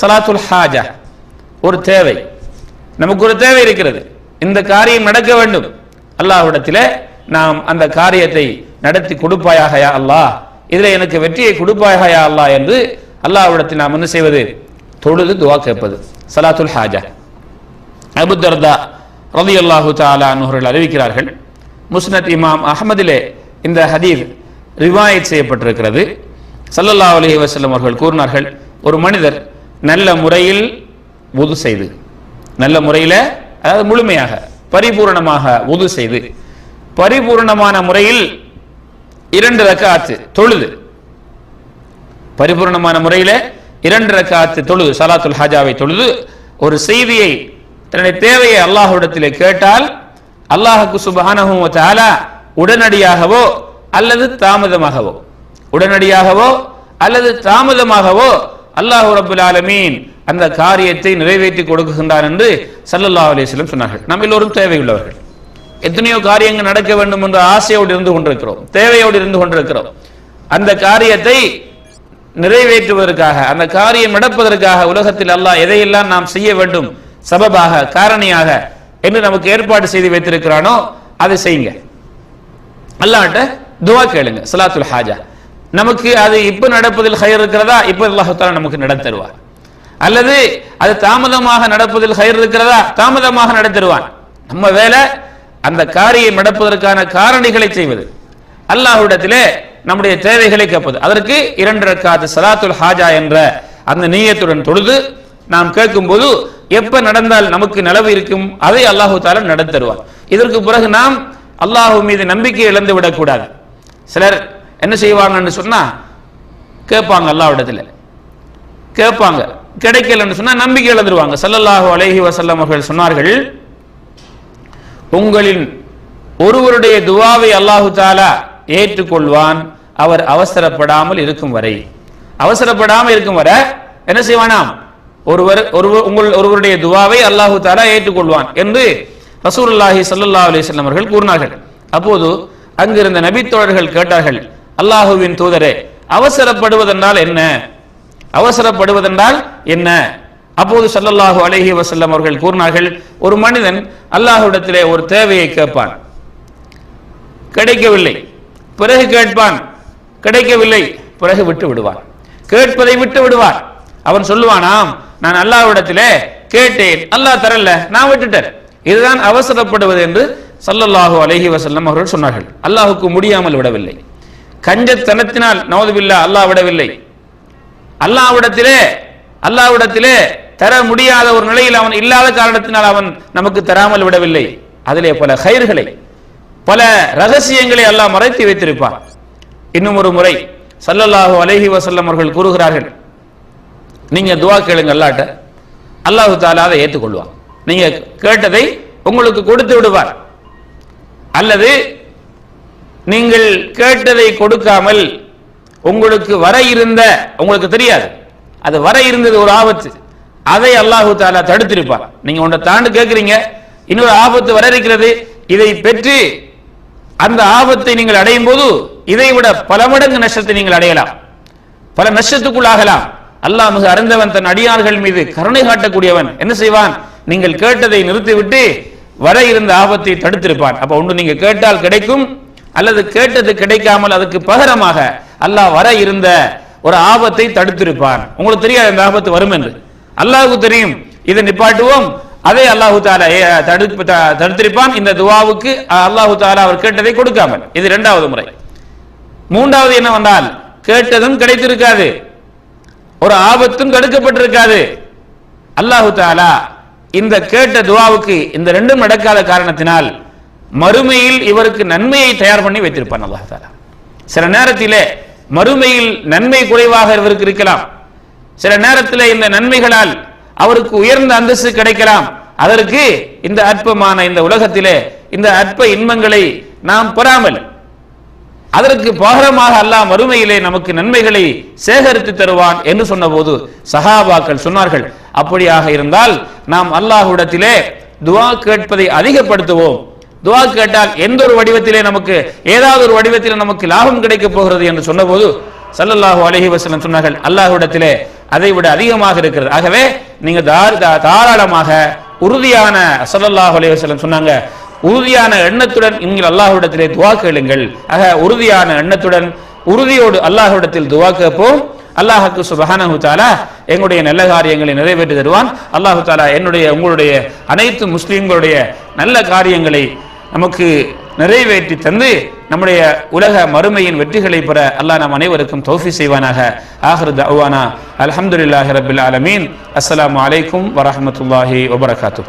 சலாத்துல் ஹாஜா ஒரு தேவை. நமக்கு ஒரு தேவை இருக்கிறது. இந்த காரியம் நடக்க வேண்டும். அல்லாஹ்விடத்தில் நாம் அந்த காரியத்தை நடத்தி கொடுப்பாயாக யா அல்லாஹ். இதுல எனக்கு வெற்றியை கொடுப்பாயாக யா அல்லாஹ் என்று அல்லாஹ்விடத்தில் நாம் என்ன செய்வது? தொழுது துவா கேட்பது. சலாத்துல் ஹாஜா. அபு தர்தா ரலியல்லாஹு தாலா அன்ஹுர்கள் அறிவிக்கிறார்கள் முஸ்னத் இமாம் அஹ்மதிலே இந்த ஹதீர் ரிவாயத் செய்யப்பட்டிருக்கிறது. சல்லல்லா அலி வஸல்லம் அவர்கள் கூறினார்கள் ஒரு மனிதர் நல்ல முறையில் உது செய்து. நல்ல முறையில் அதாவது முழுமையாக பரிபூரணமாக உது செய்து. பரிபூரணமான முறையில் இரண்டு ரக்காத்து தொழுது. பரிபூர்ணமான முறையில இரண்டு ரக்காத்து தொழுது சலாத்துல் ஹாஜாவை தொழுது. ஒரு செய்தியை தன்னுடைய தேவையை அல்லாஹுடத்திலே கேட்டால் அல்லாஹுக்கு சுபஹானஹு தாலா உடனடியாகவோ அல்லது தாமதமாகவோ. உடனடியாகவோ அல்லது தாமதமாகவோ அல்லாஹ் ரபுல் ஆலமீன் அந்த காரியத்தை நிறைவேற்றி கொடுக்குகின்றான் என்று சல்லல்லா அலிஸ்லம் சொன்னார்கள். நம்ம எல்லோரும் தேவையுள்ளவர்கள். எத்தனையோ காரியங்கள் நடக்க வேண்டும் என்ற ஆசையோடு இருந்து கொண்டிருக்கிறோம். தேவையோடு இருந்து கொண்டிருக்கிறோம். அந்த காரியத்தை நிறைவேற்றுவதற்காக அந்த காரியம் நடப்பதற்காக உலகத்தில் அல்லாஹ் எதையெல்லாம் நாம் செய்ய வேண்டும் சபபாக காரணியாக என்று நமக்கு ஏற்பாடு செய்து வைத்திருக்கிறானோ அதை செய்யுங்க. அல்லாட்ட துவா கேளுங்க. சலாத்துல் ஹாஜா. நமக்கு அது இப்ப நடப்பதில் ஹயர் இருக்கிறதா? இப்ப அல்லாஹால நமக்கு நடத்தருவார் அல்லது அது தாமதமாக நடப்பதில் ஹயர் இருக்கிறதா? தாமதமாக நடத்தருவான் நம்ம வேலை அந்த காரியம் நடப்பதற்கான காரணிகளை செய்வது. அல்லாஹ்விடத்திலே நம்முடைய தேவைகளை கேட்பது. அதற்கு இரண்டு ரக்காத்து சலாத்துல் ஹாஜா என்ற அந்த நீயத்துடன் தொழுது நாம் கேட்கும்போது எப்ப நடந்தால் நமக்கு நலவு இருக்கும்? அதை அல்லாஹு தாலா நடத்தருவார் இதற்கு பிறகு நாம் அல்லாஹு மீது நம்பிக்கை இழந்து விடக்கூடாது சிலர் என்ன செய்வாங்கன்னு சொன்னா கேட்பாங்க அல்லாஹ்விடத்துல கேட்பாங்க. கிடைக்கலன்னு சொன்னா நம்பிக்கை இழந்துருவாங்க. சல்லல்லாஹு அலைஹி வசல்லம் அவர்கள் சொன்னார்கள் உங்களின் ஒருவருடைய துவாவை அல்லாஹு தாலா ஏற்றுக்கொள்வான் அவர் அவசரப்படாமல் இருக்கும் வரை. அவசரப்படாமல் இருக்கும் வரை என்ன செய்வானாம் ஒருவர் ஒருவர் உங்கள் ஒருவருடைய துவாவை அல்லாஹு தாலா ஏற்றுக்கொள்வான் என்று ரசூலுல்லாஹி ஸல்லல்லாஹு அலைஹி வஸல்லம் அவர்கள் கூறினார்கள். அப்போது அங்கிருந்த நபித்தோழர்கள் கேட்டார்கள் அல்லாஹுவின் தூதரே அவசரப்படுவதென்றால் என்ன? அவசரப்படுவதென்றால் என்ன? அப்போது சல்லல்லாஹு அலஹி வசல்லம் அவர்கள் கூறினார்கள் ஒரு மனிதன் அல்லாஹ்விடத்திலே ஒரு தேவையை கேட்பான். கிடைக்கவில்லை பிறகு கேட்பான். கிடைக்கவில்லை பிறகு விட்டு விடுவான். கேட்பதை விட்டு விடுவான். அவன் சொல்லுவானாம் நான் அல்லாஹ்விடத்திலே கேட்டேன். அல்லாஹ் தரல நான் விட்டுட்டேன். இதுதான் அவசரப்படுவது என்று சல்லல்லாஹு அலஹி வசல்லம் அவர்கள் சொன்னார்கள். அல்லாஹுக்கு முடியாமல் விடவில்லை. கஞ்சத்தனத்தினால் நவதுபில்லா அல்லாஹ் விடவில்லை. அல்லாஹ்விடத்திலே அல்லாஹ்விடத்திலே தர முடியாத ஒரு நிலையில் அவன் இல்லாத காரணத்தினால் அவன் நமக்கு தராமல் விடவில்லை. அதிலே பல கயிர்களை பல ரகசியங்களை அல்லாஹ் மறைத்து வைத்திருப்பான். இன்னும் ஒரு முறை சல்லல்லாஹு அலஹி வசல்லம் அவர்கள் கூறுகிறார்கள் நீங்க துவா கேளுங்க அல்லாட்ட. அல்லாஹு தாலா அதை ஏற்றுக்கொள்வான். நீங்க கேட்டதை உங்களுக்கு கொடுத்து விடுவார். அல்லது நீங்கள் கேட்டதை கொடுக்காமல் உங்களுக்கு வர இருந்த உங்களுக்கு தெரியாது. அது வர இருந்தது ஒரு ஆபத்து. அதை அல்லாஹு தாலா தடுத்திருப்பார் நீங்க ஒன்றை தாண்டு கேட்குறீங்க இன்னொரு ஆபத்து வர இருக்கிறது. இதை பெற்று அந்த ஆபத்தை நீங்கள் அடையும் போது இதை விட பல மடங்கு நஷ்டத்தை நீங்கள் அடையலாம். பல நஷ்டத்துக்குள்ளாகலாம். அல்லாஹ் மிக அறிந்தவன் தன் அடியார்கள் மீது கருணை காட்டக்கூடியவன். என்ன செய்வான்? நீங்கள் கேட்டதை நிறுத்திவிட்டு வர இருந்த ஆபத்தை தடுத்திருப்பான். அப்ப ஒன்று நீங்க கேட்டால் கிடைக்கும் அல்லது கேட்டது கிடைக்காமல் அதுக்கு பகரமாக அல்லாஹ் வர இருந்த ஒரு ஆபத்தை தடுத்திருப்பான். உங்களுக்கு தெரியாது இந்த ஆபத்து வரும் என்று. அல்லாஹுக்கு தெரியும். இதை நிப்பாட்டுவோம். அதை அல்லாஹு தாலா தடுப்பு தடுத்திருப்பான். இந்த துவாவுக்கு அல்லாஹு தாலா அவர் கேட்டதை கொடுக்காமல். இது இரண்டாவது முறை. மூன்றாவது என்ன வந்தால் கேட்டதும் கிடைத்திருக்காது. ஒரு ஆபத்தும் தடுக்கப்பட்டிருக்காது. அல்லாஹு தாலா இந்த கேட்ட துவாவுக்கு இந்த ரெண்டும் நடக்காத காரணத்தினால் மறுமையில் இவருக்கு நன்மையை தயார் பண்ணி வைத்திருப்பான் அல்லாஹ் தாலா. சில நேரத்திலே மறுமையில் நன்மை குறைவாக இவருக்கு இருக்கலாம். சில நேரத்தில் இந்த நன்மைகளால் அவருக்கு உயர்ந்த அந்தஸ்து கிடைக்கலாம். அதற்கு இந்த அற்பமான இந்த உலகத்திலே இந்த அற்ப இன்பங்களை நாம் பெறாமல் அதற்கு பகரமாக அல்லாஹ் மறுமையிலே நமக்கு நன்மைகளை சேகரித்து தருவான் என்று சொன்னபோது சஹாபாக்கள் சொன்னார்கள். அப்படியாக இருந்தால் நாம் அல்லாஹ்விடத்திலே துவா கேட்பதை அதிகப்படுத்துவோம். துவா கேட்டால் எந்த ஒரு வடிவத்திலே நமக்கு ஏதாவது ஒரு வடிவத்திலே நமக்கு லாபம் கிடைக்கப் போகிறது என்று சொன்னபோது சல்லல்லாஹு அலஹி வசலம் சொன்னார்கள் அல்லாஹ்விடத்திலே அதை விட அதிகமாக இருக்கிறது. ஆகவே நீங்க தா- தாராளமாக உறுதியான சல்லல்லாஹு அலஹி வசலம் சொன்னாங்க உறுதியான எண்ணத்துடன் நீங்கள் அல்லாஹ்விடத்திலே துவா கேளுங்கள். ஆக உறுதியான எண்ணத்துடன் உறுதியோடு அல்லாஹ்விடத்தில் துவா கேட்போம். அல்லாஹுக்கு சுபஹானஹு தஆலா எங்களுடைய நல்ல காரியங்களை நிறைவேற்றி தருவான். அல்லாஹு தாலா என்னுடைய உங்களுடைய அனைத்து முஸ்லீம்களுடைய நல்ல காரியங்களை நமக்கு நிறைவேற்றி தந்து நம்முடைய உலக மறுமையின் வெற்றிகளை பெற அல்லாஹ் நம் அனைவருக்கும் தோஃபி செய்வானாக. ஆஹிரு தஅவானா. அலமதுல்லாஹி ரபில் ஆலமீன். அஸ்லாம் அலைக்கும் வரமத்துல்லாஹி வபரகாத்து